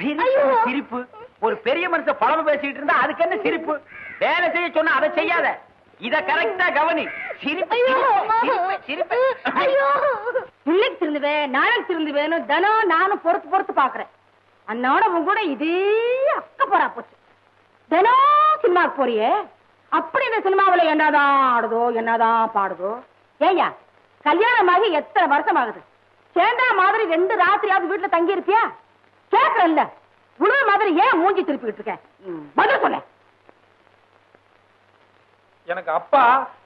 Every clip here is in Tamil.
சிரிப்பு ஒரு பெரிய மனுஷன் பழம பேசிட்டு இருந்தா அதுக்கு என்ன சிரிப்பு? வேலை செய்ய சொன்னா அதை செய்யாத. இத கரெக்டா கவனி. சிரிப்பு திருந்துவேன் நாளைக்கு திருந்துவேன்னு தினம் நானும் பொறுத்து பொறுத்து பாக்குறேன் அன்னோட உன் கூட இதே அக்க போறா போச்சு. தினம் சினிமாவுக்கு போறியே? அப்படி இந்த சினிமாவுல என்னதான் ஆடுதோ என்னதான் பாடுதோ? ஏய்யா கல்யாணமாகி எத்தனை வருஷம் ஆகுது சேர்ந்தா மாதிரி ரெண்டு ராத்திரியாவது வீட்டுல தங்கி இருப்பியா கேக்குறல்ல உழுவ மாதிரி ஏன் மூஞ்சி திருப்பிக்கிட்டு இருக்க பதில் சொல்ல. எனக்கு அப்பா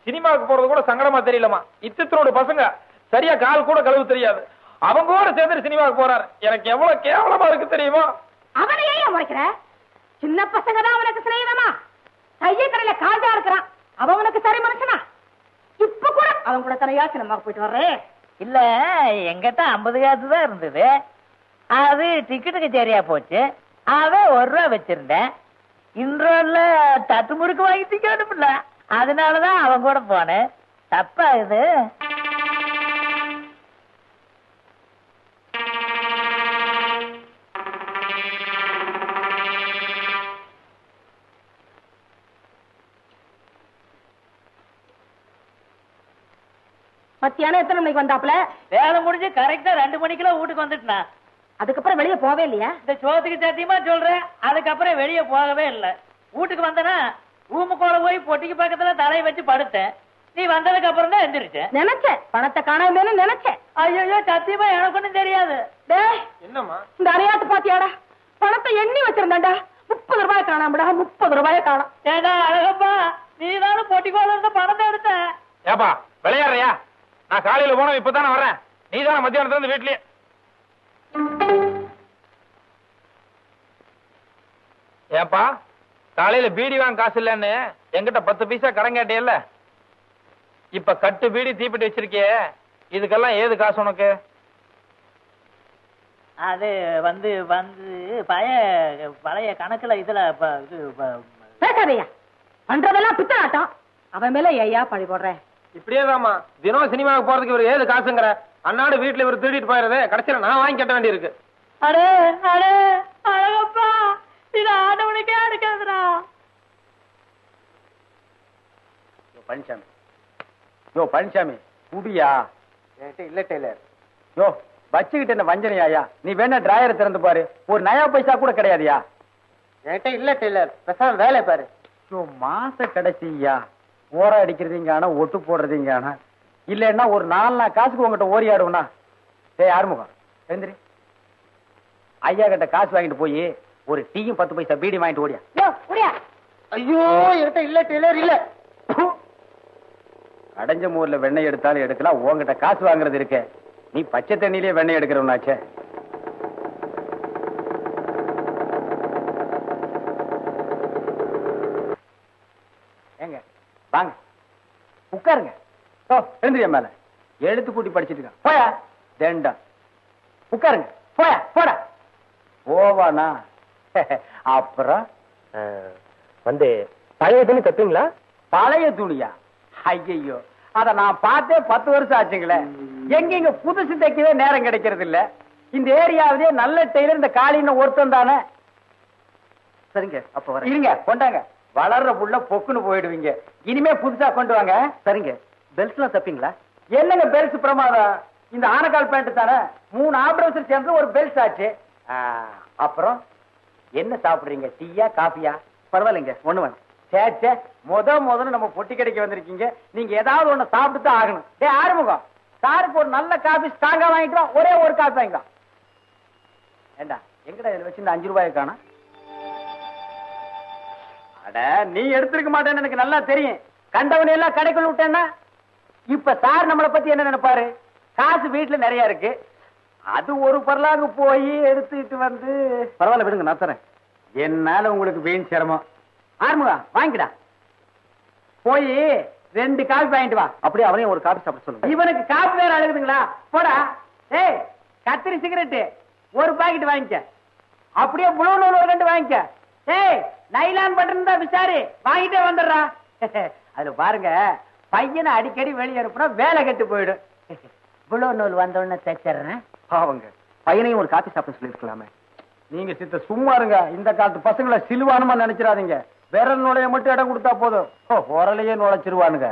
சினிமாவுக்கு போறது கூட சங்கடமா தெரியலமா இத்தனோட பசங்க. சரியா கால் கூட கழுவு தெரியாது. அவங்க கூட சேர்ந்து சினிமாவுக்கு போறாரு. எனக்கு எவ்வளவு கேவலமா இருக்கு தெரியுமா? அவனை ஏன் முறைக்கிற சின்ன பசங்க தான் அவனுக்கு சிநேகிதமா? கையை கடையில காஜா இருக்கிறான். அவன் உனக்கு சரி மனுஷனா? இப்ப கூட அவன் கூட தனியா சினிமாவுக்கு போயிட்டு வர்றேன் இல்ல எங்கிட்ட ஐம்பது காசு தான் இருந்தது. அது டிக்கெட்டுக்கு சரியா போச்சு. அவன் ஒரு ரூபா வச்சிருந்தேன். இன்றோல்ல தட்டு முறுக்கு வாங்கி திக்க அனுப்பல அதனாலதான் அவன் கூட போனேன். தப்பா இது மத்தியானம் எத்தனை மணிக்கு வந்தாப்புல? வேலை முடிஞ்சு கரெக்டா ரெண்டு மணிக்கெல்லாம் வீட்டுக்கு வந்துட்டேன். அதுக்கப்புறம் வெளியே போவே இல்லையா? இந்த சோத்துக்கு சத்தியமா சொல்றேன். அதுக்கப்புறம் வெளியே போகவே இல்ல. வீட்டுக்கு வந்தனா ரூமுக்குள்ள போய் பொட்டிக்கு பக்கத்துல தலையை வச்சு படுத்தேன். நீ வந்ததுக்கு அப்புறம் தான் எந்திரிச்சேன். நினைச்சேன். பணத்தை காணாமேனு நினைச்சேன். ஐயோ சத்தியமா எனக்கு ஒண்ணும் தெரியாது. டேய் என்னம்மா? இந்த அரையாத்து பாத்தியாடா? பணத்தை எண்ணி வச்சிருந்தாண்டா முப்பது ரூபாய் காணாமடா. முப்பது ரூபாய காணாம். ஏடா அழகப்பா நீ தானே பொட்டிக்கோல இருந்த பணத்தை எடுத்த. ஏப்பா விளையாடுறியா? நான் காலையில போனோம் இப்பதானே வரேன் நீ தானே மத்தியானத்துல இருந்து வீட்லயே. ஏப்பா காலையில பீடி வாங்க காசு இல்லன்னு என்கிட்ட பத்து பைசா கடன் கேட்டியல்ல? இப்ப கட்டு பீடி தீப்பிட்டு வச்சிருக்கியே இதுக்கெல்லாம் ஏது காசு உனக்கு? அது வந்து வந்து பழைய பழைய கணக்குல இதுல ப- இது ப- பேசாதையா பண்றதெல்லாம் பித்தனாட்டம் அவன் மேல ஐயா பழி போடுறேன் இப்படியே தாமா தினம் சினிமாவுக்கு போறதுக்கு இவர் ஏது காசுங்கிற? அன்னாடு வீட்டுல இவர் திருடிட்டு போயிருது கடைசியில நான் வாங்கி கட்ட வேண்டியிருக்கு. அடே அடே அழகப்பா. இது ஆண்டவனுக்கே அடுக்காதுடா. பழனிசாமி யோ பழனிசாமி குடியா? இல்ல டெய்லர். யோ வச்சுக்கிட்டு என்ன வஞ்சனையாயா? நீ வேணா டிராயரை திறந்து பாரு. ஒரு நயா பைசா கூட கிடையாதுயா? என்கிட்ட இல்ல டெய்லர். பேசாம வேலை பாரு. யோ மாச கடைசியா? ஓர அடிக்கிறதீங்க ஆனா ஒட்டு போடுறதீங்க ஆனா இல்லைன்னா ஒரு நாலு நாள் காசுக்கு உங்ககிட்ட ஓரி ஆடுவனா டேய் ஆறுமுகம். எழுந்திரி. ஐயா கிட்ட காசு வாங்கிட்டு போய் ஒரு டீயும் பத்து பைசா பீடி வாங்கிட்டு ஓடியா. ஐயோ என்கிட்ட இல்ல டெய்லர் இல்ல. அடைஞ்ச மூர்ல வெண்ணெய் எடுத்தாலும் எடுக்கலாம் உன்கிட்ட காசு வாங்குறது இருக்க. நீ பச்சை தண்ணியிலே வெண்ணெய் எடுக்கிறவனாச்சே. வாங்க. உட்காருங்க. ஓ எழுந்திரியா மேல. எழுத்து கூட்டி படிச்சிட்டு போயா. தேண்டா. உட்காருங்க. போயா போடா. போவானா? அப்புறம்? வந்து பழைய துணி தப்பீங்களா? பழைய துணியா? ஐயையோ. அத நான் பார்த்தே பத்து வருஷம் ஆச்சுங்களே. எங்க இங்க புதுசு தைக்கவே நேரம் கிடைக்கிறது இல்ல இந்த ஏரியாவிலேயே நல்ல டெய்லர் இந்த காலின்னு ஒருத்தன் தானே. சரிங்க அப்ப வரேன். இருங்க கொண்டாங்க. வளர்ற புள்ள பொக்குன்னு போயிடுவீங்க. இனிமே புதுசா கொண்டு வாங்க. சரிங்க. பெல்ட் எல்லாம் தப்பீங்களா? என்னங்க பெல்ட் பிரமாதம்? இந்த ஆனக்கால் பேண்ட் தானே? மூணு ஆபரேஷன் சேர்ந்து ஒரு பெல்ட் ஆச்சு. அப்புறம்? என்ன சாப்பிடுறீங்க? டீயா காஃபியா? பரவாயில்லைங்க ஒண்ணு வேணும். சே சே முத முதல்ல நம்ம பொட்டி கடைக்கு வந்திருக்கீங்க. நீங்க ஏதாவது ஒண்ணு சாப்பிட்டு தான் ஆகணும். டேய் ஆறுமுகம். சாருக்கு ஒரு நல்ல காஃபி ஸ்ட்ராங்கா வாங்கிட்டு வா. ஒரே ஒரு காஃபி வாங்கிக்கலாம் ஏண்டா எங்கடா இதுல வச்சு இந்த அஞ்சு ரூபாய் காணும்? அட நீ எடுத்திருக்க மாட்டேன்னு எனக்கு நல்லா தெரியும். கண்டவனை எல்லாம் கடைக்குள்ள விட்டேன்னா இப்ப சார் நம்மளை பத்தி என்ன நினைப்பாரு? காசு வீட்டுல நிறைய இருக்கு. அது ஒரு பரலாங்க போய் எடுத்துக்கிட்டு வந்து பரவாயில்ல விடுங்க நான் தரேன். என்னால உங்களுக்கு வீண் சிரமம். ஆறுமுகா வாங்கிடா போய் ரெண்டு காபி வாங்கிட்டு வா. அப்படியே அவனையும் ஒரு காபி சாப்பிட சொல்லுங்க. இவனுக்கு காப்பி வேற அழுகுதுங்களா? போடா. ஏய் கத்திரி சிகரெட்டு. ஒரு பாக்கெட் வாங்கிக்க. அப்படியே புழு நூல் ஒரு ரெண்டு வாங்கிக்க. ஏய் நைலான் பட்டன் தான் விசாரி. வாங்கிட்டே வந்துடுறா. அதுல பாருங்க பையனை அடிக்கடி வெளியே அனுப்புனா வேலை கெட்டு போயிடும். புழு நூல் வந்தோடனே தைச்சிடுறேன் பாவங்க. பையனையும் ஒரு காப்பி சாப்பிட சொல்லிருக்கலாமே நீங்க சித்த சும்மா இருங்க. இந்த காலத்து பசங்களை சிலுவானுமா நினைச்சிடாதீங்க. விரல் நுழைய மட்டும் இடம் கொடுத்தா போதும். ஓ, உரலையே நுழைச்சிருவானுங்க.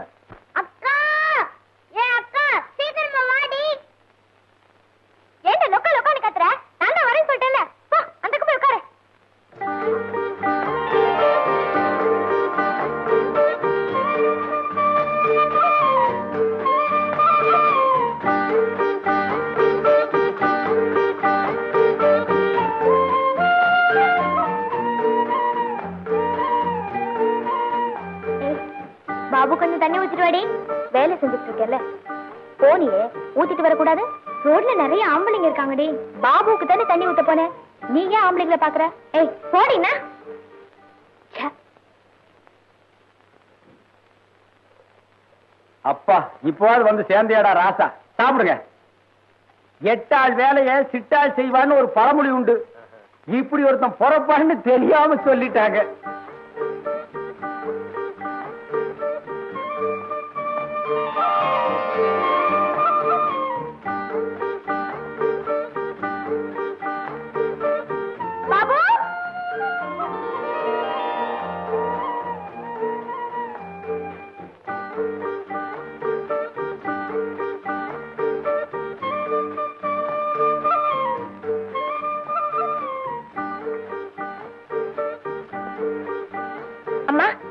பாபு கொஞ்சம் தண்ணி ஊத்திட்டு வாடி வேலை செஞ்சுட்டு இருக்கேன்ல போனியே ஊத்திட்டு வரக்கூடாது? ரோட்ல நிறைய ஆம்பளைங்க இருக்காங்கடி. பாபுக்கு தானே தண்ணி ஊத்த போனேன் நீ ஏன் ஆம்பளைங்களை பாக்குற? ஏய் போடினா அப்பா இப்போது வந்து சேர்ந்தியாடா ராசா. சாப்பிடுங்க. எட்டாள் வேலைய சிட்டாள் செய்வான்னு ஒரு பழமொழி உண்டு. இப்படி ஒருத்தன் பொறப்பான்னு தெரியாம சொல்லிட்டாங்க.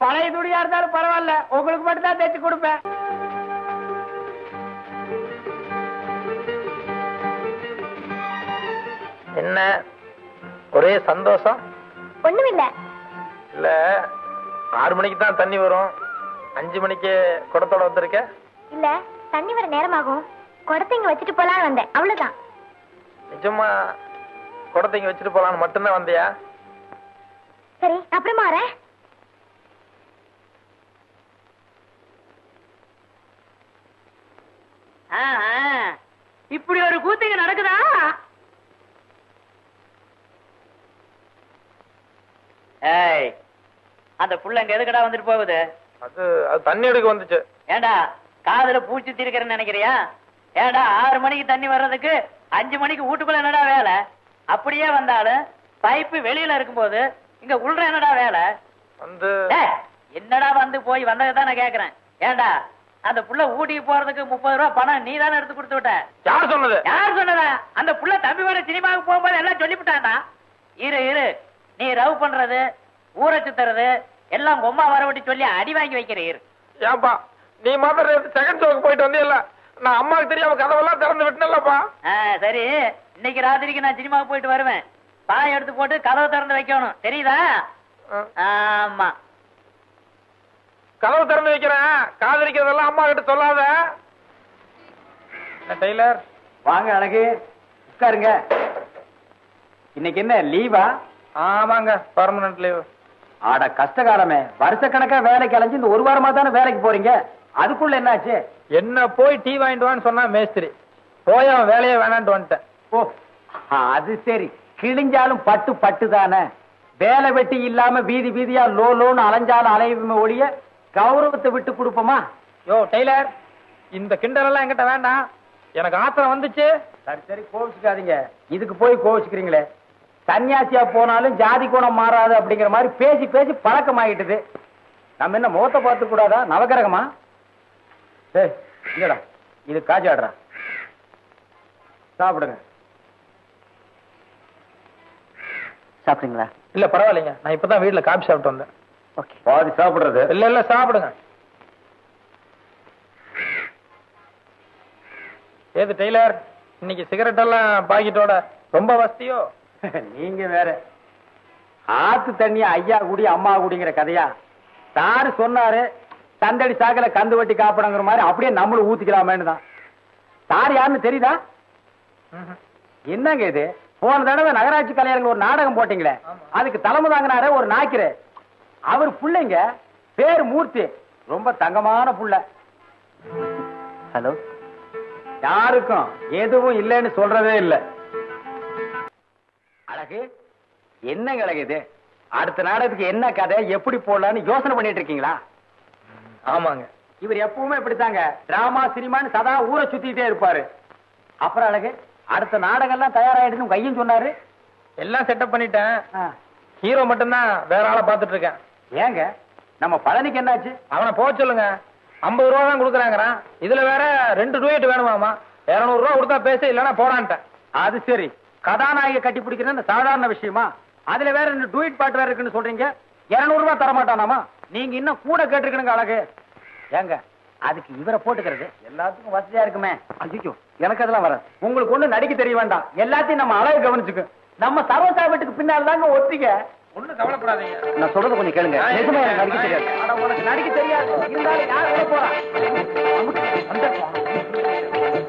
பழைய துணியா இருந்தாலும் பரவாயில்ல. உங்களுக்கு மட்டும் தான் தைச்சு கொடுப்பேன். என்ன? ஒரே சந்தோஷம்? ஒண்ணுமில்ல. இல்ல ஆறு மணிக்கு தான் தண்ணி வரும். அஞ்சு மணிக்கு குடத்தோட வந்திருக்க? இல்ல தண்ணி வர நேரமாகும். குடத்தை இங்க வச்சுட்டு போலான்னு வந்தேன். அவ்வளவுதான். நிஜமா குடத்தை இங்க வச்சுட்டு போலான்னு மட்டும்தான் வந்தியா? சரி அப்புறமா வரேன். இப்படி ஒரு கூத்துங்க நடக்குதா? ஏய் அந்த புள்ள அங்க எதுக்கடா வந்துட்டு போகுது? அது அது தண்ணி எடுக்க வந்துச்சு. ஏண்டா காதுல பூச்சி திருக்கிறேன்னு நினைக்கிறியா? ஏண்டா ஆறு மணிக்கு தண்ணி வர்றதுக்கு அஞ்சு மணிக்கு வீட்டுக்குள்ள என்னடா வேலை? அப்படியே வந்தாலும் பைப்பு வெளியில இருக்கும்போது இங்க உள்ள என்னடா வேலை? வந்து என்னடா வந்து போய் வந்ததை நான் கேக்குறேன். ஏண்டா அந்த புள்ள ஊட்டிக்கு போறதுக்கு முப்பது ரூபா பணம் நீ தானே எடுத்து கொடுத்து விட்ட. யார் சொன்னது? யார் சொன்னதா? அந்த புள்ள தம்பி வர சினிமாவுக்கு போகும்போது எல்லாம் சொல்லிவிட்டான்டா. இரு இரு. நீ ரவ் பண்றது ஊரை சுத்துறது எல்லாம் அம்மா வரவட்டி சொல்லி அடி வாங்கி வைக்கிற இரு. ஏன்பா நீ மாத்திரம் செகண்ட் ஷோக்கு போயிட்டு வந்தியல்ல நான் அம்மாவுக்கு தெரியாம கதவெல்லாம் திறந்து விட்டனல்லப்பா ஆ, சரி. இன்னைக்கு ராத்திரிக்கு நான் சினிமாவுக்கு போயிட்டு வருவேன். பாய் எடுத்து போட்டு கதவை திறந்து வைக்கணும். தெரியுதா? ஆமா. வைக்கிறேன் காதலிக்கிறதெல்லாம் அம்மா கிட்ட சொல்லாத. டெய்லர். வாங்க அழகு. உட்காருங்க. இன்னைக்கு என்ன லீவா? ஆமாங்க பர்மனன்ட் லீவ் ஆட கஷ்டகாலமே. வருஷக்கணக்கா வேலைக்கு அலைஞ்சு இந்த ஒரு வாரமா தானே வேலைக்கு போறீங்க? அதுக்குள்ள என்னாச்சு? என்ன போய் டீ வாங்கிட்டு வான்னு சொன்னா மேஸ்திரி. போய் அவன் வேலையே வேணான்ட்டு வந்துட்டேன். ஓ அது சரி. கிழிஞ்சாலும் பட்டு பட்டு தானே வேலை வெட்டி இல்லாம வீதி வீதியா லோ லோன்னு அலைஞ்சாலும் அலையுமே ஒழிய கௌரவத்தை விட்டு கொடுப்போமா? யோ டெய்லர் இந்த கிண்டல் எல்லாம் என்கிட்ட வேண்டாம். எனக்கு ஆத்திரம் வந்துச்சு. சரி சரி கோவிச்சுக்காதீங்க. இதுக்கு போய் கோவிச்சுக்கிறீங்களே. சன்னியாசியா போனாலும் ஜாதி குணம் மாறாது அப்படிங்கிற மாதிரி பேசி பேசி பழக்கமாயிட்டுது. நம்ம என்ன முகத்தை பார்த்து கூடாதா? நவகிரகமா ஏய் இல்லடா இது காஜாடுறா சாப்பிடுங்க. சாப்பிடுங்களா இல்ல பரவாயில்லைங்க. நான் இப்பதான் வீட்டுல காபி சாப்பிட்டு வந்தேன். பாதி சாப்பிடுறது. இல்ல இல்ல சாப்பிடுங்க. ஏது டெய்லர்? இன்னைக்கு சிகரெட் எல்லாம் பாக்கெட்டோட ரொம்ப வசதியோ? நீங்க வேற. ஆத்து தண்ணி ஐயா குடி அம்மா குடிங்கிற கதையா? சாரு சொன்னாரு தந்தடி சாக்கல கந்து வட்டி காப்பிடங்கிற மாதிரி அப்படியே நம்மளும் ஊத்திக்கலாமேன்னு தான். சார் யாருன்னு தெரியுதா. என்னங்க இது? போன தடவை நகராட்சி கலைஞர்கள் ஒரு நாடகம் போட்டீங்களே? அதுக்கு தலைமை தாங்கினாரு ஒரு நாய்க்கிரு. அவர் புள்ளைங்க பேர் மூர்த்தி. ரொம்ப தங்கமான புள்ள. ஹலோ? யாருக்கும் எதுவும் இல்லைன்னு சொல்றதே இல்ல. அழகு என்னங்க அழகு இது? அடுத்த நாடகத்துக்கு என்ன கதை எப்படி போடலாம்னு யோசனை பண்ணிட்டு இருக்கீங்களா? ஆமாங்க. இவர் எப்பவுமே இப்படித்தாங்க. டிராமா சினிமான்னு சதா ஊரை சுத்திட்டே இருப்பாரு. அப்புறம் அழகு அடுத்த நாடகம் எல்லாம் தயாராயிடுன்னு கையும் சொன்னாரு? எல்லாம் செட்டப் பண்ணிட்டேன். ஹீரோ மட்டும்தான் வேற ஆளை பாத்துட்டு இருக்கேன். ஏங்க நம்ம பழனிக்கு என்னாச்சு? அவனை போக சொல்லுங்க. ஐம்பது ரூபா தான் கொடுக்குறாங்கிறான். இதுல வேற ரெண்டு டூயட் வேணுமாமா? இருநூறு ரூபா கொடுத்தா பேச இல்லைன்னா போடான்ட்டேன். அது சரி. கதாநாயகி கட்டி பிடிக்கிறது சாதாரண விஷயமா? அதுல வேற ரெண்டு டூயிட் பாட்டு வேற இருக்குன்னு சொல்றீங்க. இருநூறு ரூபாய் தர மாட்டானாமா? நீங்க இன்னும் கூட கேட்டிருக்கணுங்க அழகு. ஏங்க அதுக்கு இவரை போட்டுக்கிறது எல்லாத்துக்கும் வசதியா இருக்குமே. ஐயோ எனக்கு அதெல்லாம் வராது. உங்களுக்கு ஒண்ணு நடிக்க தெரிய வேண்டாம். எல்லாத்தையும் நம்ம அழகு கவனிச்சுக்கு. நம்ம சரோசா வீட்டுக்கு பின்னால் தாங்க ஒத்திக்க ஒண்ணும் கவலைப்படாதீங்க. நான் சொல்றத கொஞ்சம் கேளுங்க. நிஜமா எனக்கு நடிக்க தெரியாது. உனக்கு நடிக்க தெரியாது. இருந்தாலும் யார் போறா? அந்த